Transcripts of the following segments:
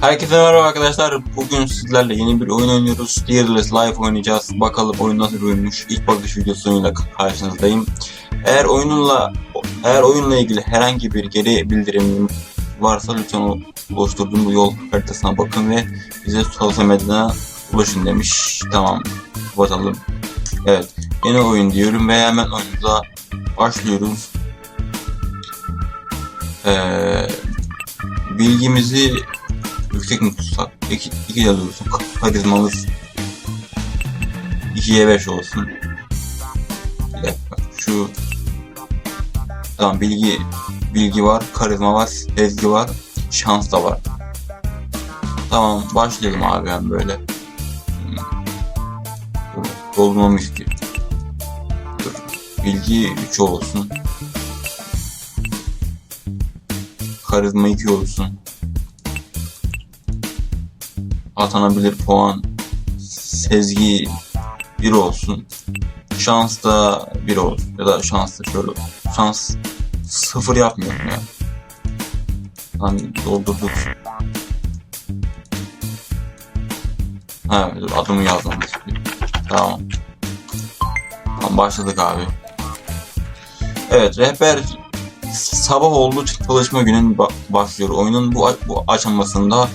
Herkese merhaba arkadaşlar. Bugün sizlerle yeni bir oyun oynuyoruz. Fearless Life oynayacağız. Bakalım oyun nasıl bir oyunmuş. İlk bakış videosuyla karşınızdayım. Eğer oyunla eğer oyunla ilgili herhangi bir geri bildirim varsa lütfen oluşturduğum bu yol haritasına bakın ve bize sosyal medyadan ulaşın demiş. Tamam. Bakalım. Evet. Yeni oyun diyorum ve hemen oyunumuza başlıyoruz. Ee, bilgimizi yüksek mi tutsak? 2 2 yıl olsun. Karizmamız 2'ye 5 olsun. Bir dakika. Şu Tamam bilgi bilgi var, karizma var, sezgi var, şans da var. Tamam başlayalım abi ben böyle. Hmm. Dur, Doldurmamı istiyor. Dur. Bilgi 3 olsun. Karizma 2 olsun. Atanabilir puan sezgi 1 olsun. Şans da 1 olsun. Ya da şans da şöyle. Şans 0 yapmıyorum ya. Lan doldurduk. Ha dur adımı istiyor. Tamam. Tamam başladık abi. Evet rehber sabah oldu çalışma günün ba- başlıyor. Oyunun bu, bu aşamasında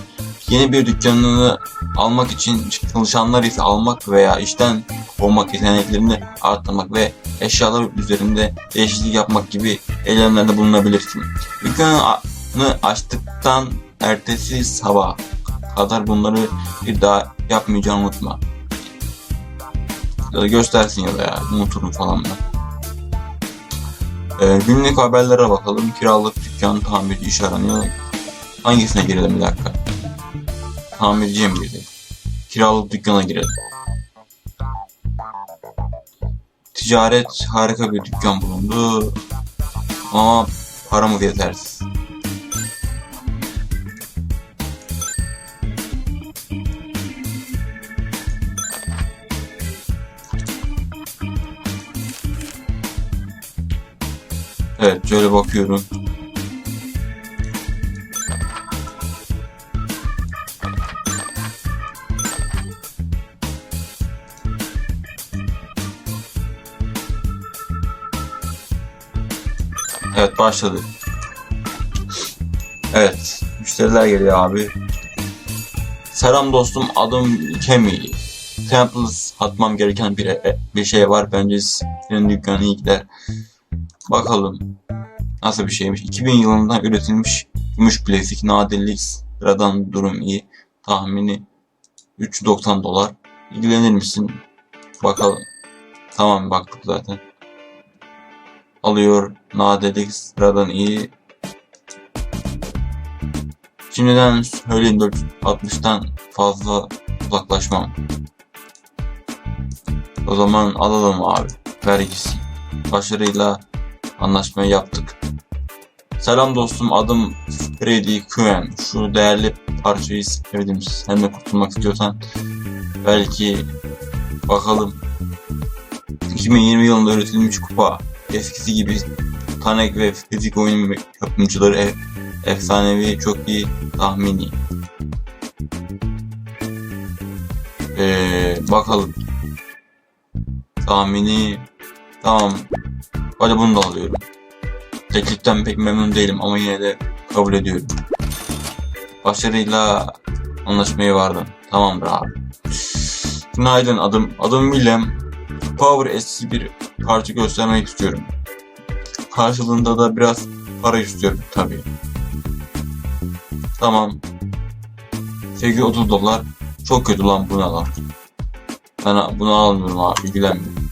yeni bir dükkanını almak için çalışanlar ise almak veya işten kovmak yeteneklerini arttırmak ve eşyalar üzerinde değişiklik yapmak gibi eylemlerde bulunabilirsin. Dükkanını açtıktan ertesi sabah kadar bunları bir daha yapmayacağını unutma. Ya da göstersin ya da ya unuturum falan ben. Ee, günlük haberlere bakalım. Kiralık dükkan tamirci iş aranıyor. Hangisine girelim bir dakika. Tamirciye mi girelim? Kiralık dükkana girelim. Ticaret harika bir dükkan bulundu. Ama paramız yetersiz. Evet şöyle bakıyorum. Evet başladı. Evet müşteriler geliyor abi. Selam dostum adım Kemi. Temples atmam gereken bir, bir şey var. Bence senin dükkanın iyi gider. Bakalım nasıl bir şeymiş. 2000 yılında üretilmiş gümüş bilezik nadirlik sıradan durum iyi. Tahmini 390 dolar. İlgilenir misin? Bakalım. Tamam baktık zaten. Alıyor. Nadirlik sıradan iyi. Şimdiden söyleyeyim 460'tan fazla uzaklaşmam. O zaman alalım abi. Vergisi. Başarıyla anlaşmayı yaptık. Selam dostum adım Freddy Kuen. Şu değerli parçayı sevdim. Sen de kurtulmak istiyorsan belki bakalım. 2020 yılında üretilmiş kupa. Eskisi gibi Tanek ve fizik oyun yapımcıları e efsanevi çok iyi tahmini. Ee, bakalım. Tahmini tamam Hadi bunu da alıyorum. Tekliften pek memnun değilim ama yine de kabul ediyorum. Başarıyla anlaşmaya vardım. Tamamdır abi. Günaydın adım adım William. Power eski bir parça göstermek istiyorum. Karşılığında da biraz para istiyorum tabii. Tamam. 830 dolar. Çok kötü lan bu ne lan. Ben bunu almıyorum abi ilgilenmiyorum.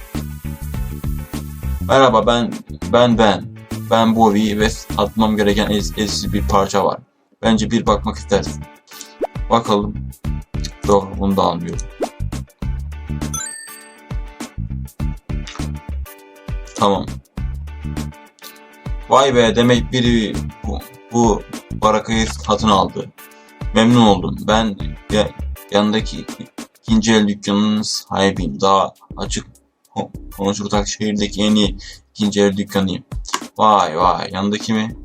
Merhaba ben ben ben ben Bowie ve atmam gereken es eski bir parça var. Bence bir bakmak istersin. Bakalım. Yok bunu da almıyorum. Tamam. Vay be demek biri bu, bu barakayı satın aldı. Memnun oldum. Ben ya, yanındaki ikinci el dükkanının sahibiyim. Daha açık konuşursak şehirdeki en iyi ikinci el dükkanıyım. Vay vay yanındaki mi?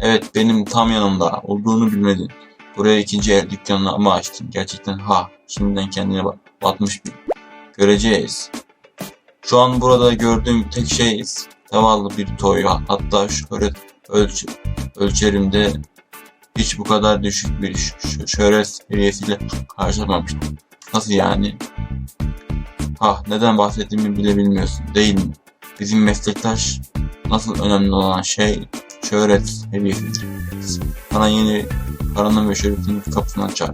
Evet benim tam yanımda olduğunu bilmedin. Buraya ikinci el dükkanını mı açtın? Gerçekten ha. Şimdiden kendine batmış bir. Göreceğiz. Şu an burada gördüğüm tek şey zavallı bir toy. Hatta şöhret ölç ölçerimde hiç bu kadar düşük bir şöhret seviyesiyle karşılamamıştım. Nasıl yani? Ha neden bahsettiğimi bile bilmiyorsun değil mi? Bizim meslektaş nasıl önemli olan şey şöhret seviyesidir. Sana yeni paranın ve şöhretin kapısını açar.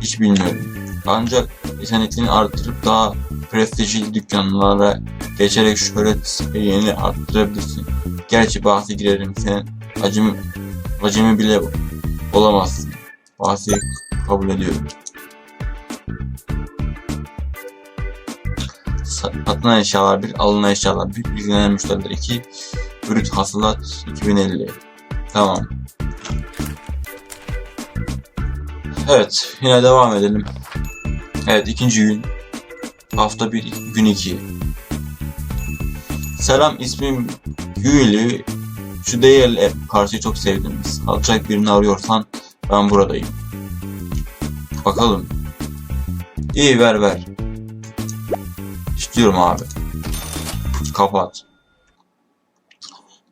Hiç bilmiyorum. Ancak yeteneklerini arttırıp daha prestijli dükkanlara geçerek şöhret seviyeni arttırabilirsin. Gerçi bahse girerim sen acemi, acemi bile olamazsın. Bahsi kabul ediyorum. Satılan eşyalar 1, alınan eşyalar 1, bilgilenen müşteriler 2, brüt hasılat 2050. Tamam. Evet, yine devam edelim. Evet, ikinci gün. Hafta 1, gün 2. Selam, ismim Yuli. Şu değerli parçayı çok sevdim. Alacak birini arıyorsan ben buradayım. Bakalım. İyi ver ver. İstiyorum abi. Kapat.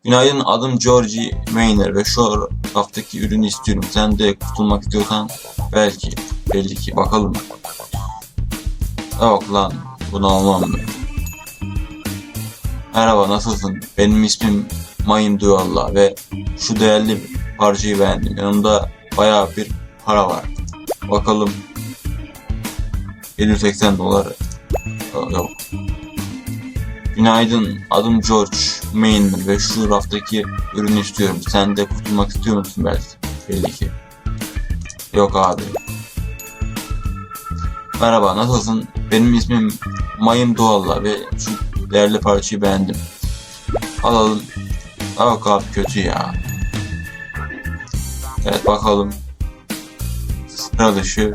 Günaydın adım Georgie Mayner ve şu raftaki ürünü istiyorum. Sen de kurtulmak istiyorsan belki. Belli ki. Bakalım. Yok lan. Bunu almam ben. Merhaba nasılsın? Benim ismim Mayim Duyallah ve şu değerli parçayı beğendim. Yanımda bayağı bir para var. Bakalım. 780 dolar. Yok. Günaydın. Adım George Mayne ve şu raftaki ürünü istiyorum. Sen de kurtulmak istiyor musun belki? Belli ki. Yok abi. Merhaba, nasılsın? Benim ismim Mayım Doğalla ve şu değerli parçayı beğendim. Alalım. Yok abi kötü ya. Evet bakalım. Sıra dışı.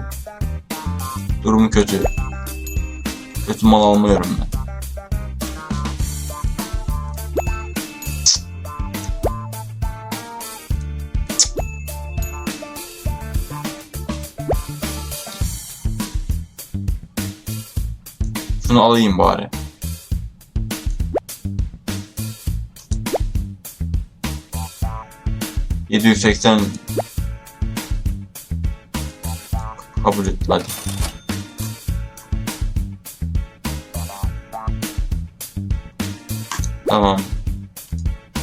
Durumu kötü. Kötü mal almıyorum ben. Şunu alayım bari. Yedi yüz seksen kabul et hadi. Tamam.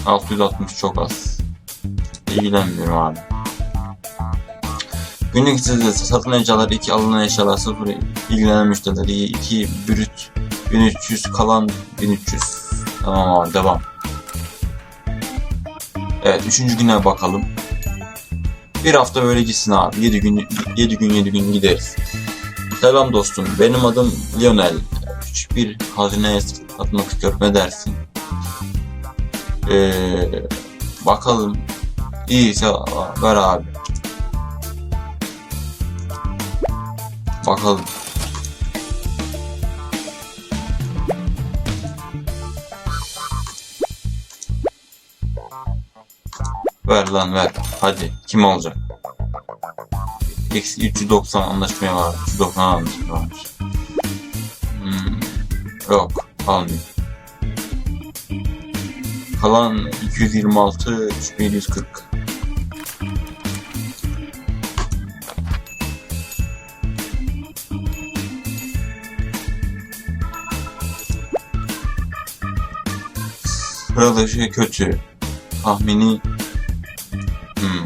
660 çok az. İlgilenmiyorum abi. Günlük sitede satılan eşyalar 2 alınan eşyalar 0 ilgilenen müşterileri 2 brüt 1300 kalan 1300 Tamam abi devam. Evet 3. güne bakalım. Bir hafta böyle gitsin abi. 7 gün 7 gün 7 gün gideriz. Selam dostum benim adım Lionel. Küçük bir hazineye satmak istiyorum ne dersin? Ee, bakalım. İyiyse ver abi Bakalım. Ver lan ver. Hadi. Kim olacak? Eksi 390 anlaşmaya var. 390 anlaşmaya var. Hmm. Yok. Almayayım. Kalan 226 3740. Burada şey kötü. Tahmini hmm.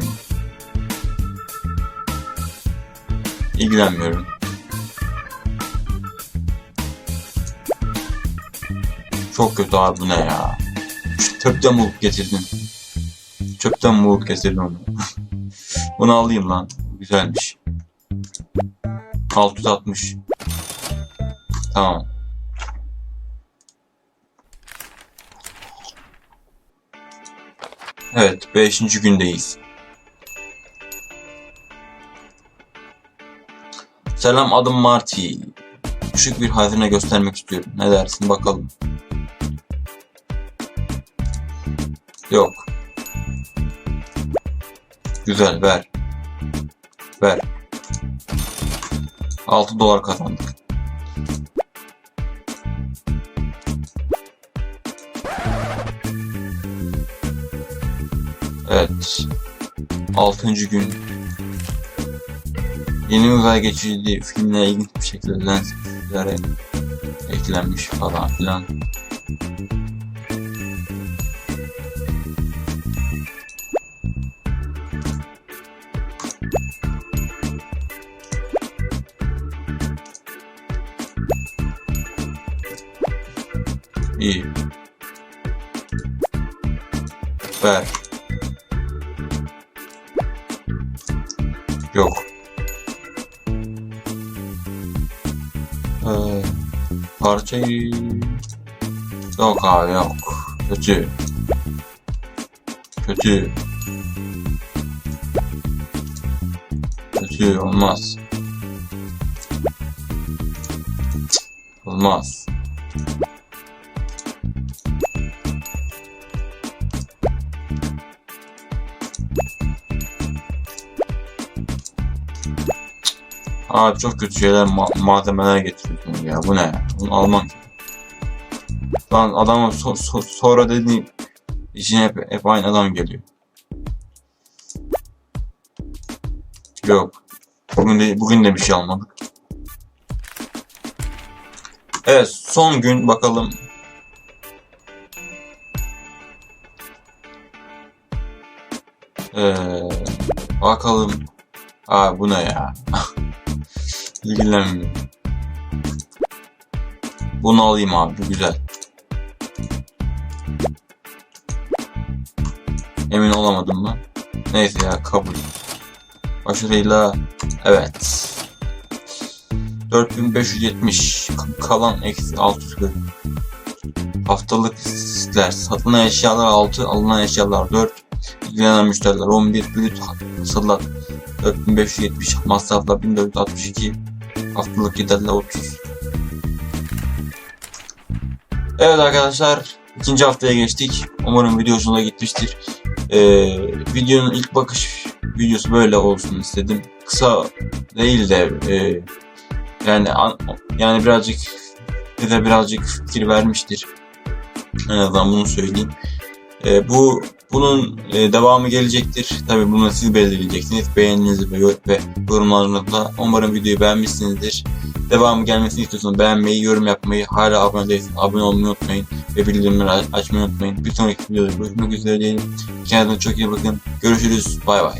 İlgilenmiyorum. Çok kötü abi bu ne ya. Çöpten bulup getirdim. Çöpten bulup getirdim onu. Bunu alayım lan. Güzelmiş. 660. Tamam. Evet, 5. gündeyiz. Selam adım Marty. Küçük bir hazine göstermek istiyorum. Ne dersin bakalım. Yok. Güzel ver. Ver. 6 dolar kazandık. Evet. 6. gün. Yeni uzay geçidi filmle ilginç bir şekilde lenslere eklenmiş falan filan. İyi. Ver. Yok. Ee, parçayı... Yok abi yok. Kötü. Kötü. Kötü olmaz. Olmaz. Abi çok kötü şeyler ma- malzemeler getiriyorsun ya. Bu ne ya? Bunu alman. Lan adama so- so- sonra dediğin içine hep, hep aynı adam geliyor. Yok. Bugün de, bugün de bir şey almadık. Evet son gün bakalım. Ee, bakalım. Aa bu ne ya? İlgilenmiyorum. Bunu alayım abi bu güzel. Emin olamadım ben. Neyse ya kabul. Başarıyla evet. 4570 K- kalan eksi 640. Haftalık listler, satılan eşyalar 6, alınan eşyalar 4, ilgilenen müşteriler 11, brüt hasılat 4570, masraflar 1462, haftalık giderler 30. Evet arkadaşlar, ikinci haftaya geçtik. Umarım video hoşuna gitmiştir. Ee, videonun ilk bakış videosu böyle olsun istedim. Kısa değil de e, yani an- yani birazcık bize birazcık fikir vermiştir. En azından bunu söyleyeyim. Ee, bu bunun e, devamı gelecektir. Tabi bunu siz belirleyeceksiniz. Beğeninizi ve, ve yorumlarınızla. Umarım videoyu beğenmişsinizdir. Devamı gelmesini istiyorsanız beğenmeyi, yorum yapmayı, hala abone değilseniz abone olmayı unutmayın. Ve bildirimleri aç- açmayı unutmayın. Bir sonraki videoda görüşmek üzere diyelim. Kendinize çok iyi bakın. Görüşürüz. Bay bay.